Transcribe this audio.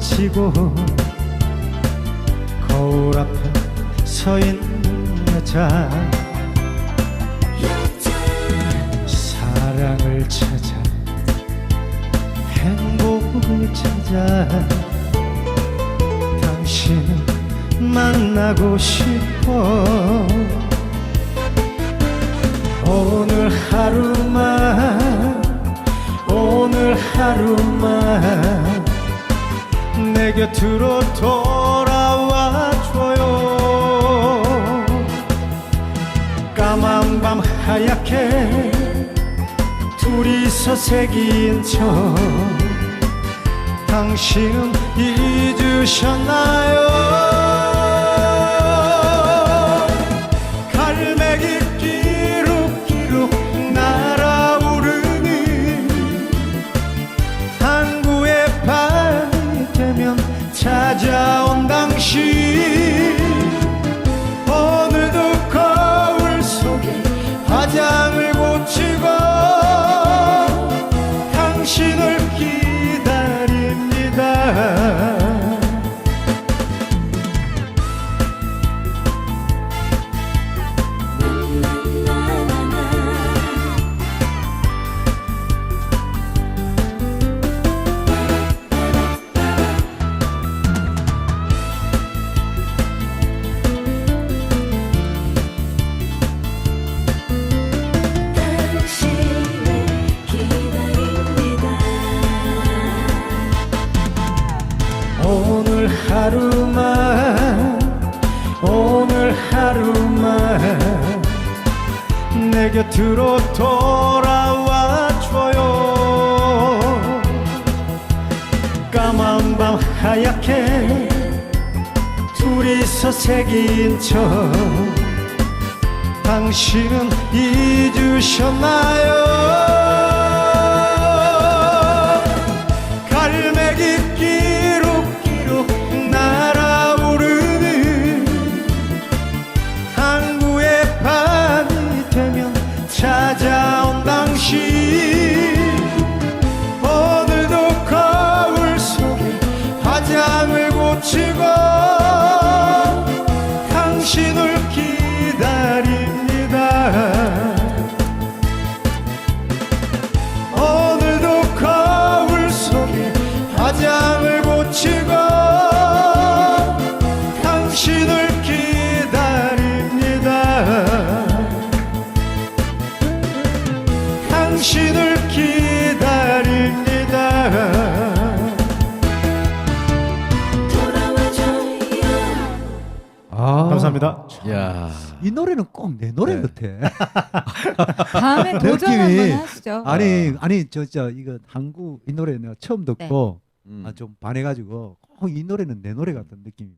고치고 거울 앞에 서 있는 여자. 사랑을 찾아 행복을 찾아 당신을 만나고 싶어. 오늘 하루만 오늘 하루만 내 곁으로 돌아와 줘요. 까만 밤 하얗게 둘이서 새긴 저 당신은 잊으셨나 찾아온 당신 오늘 하루만 오늘 하루만 내 곁으로 돌아와 줘요. 까만 밤 하얗게 둘이서 새긴 저 당신은 잊으셨나요 감사합니다. 야. 이 노래는 꼭 내 노래 네. 같아. 다음에 도전 느낌이- 한번 하시죠. 아니 아니 저저 이거 한국 이 노래 내가 처음 듣고 음. 아, 좀 반해가지고 꼭 이 노래는 내 노래 같은 느낌이.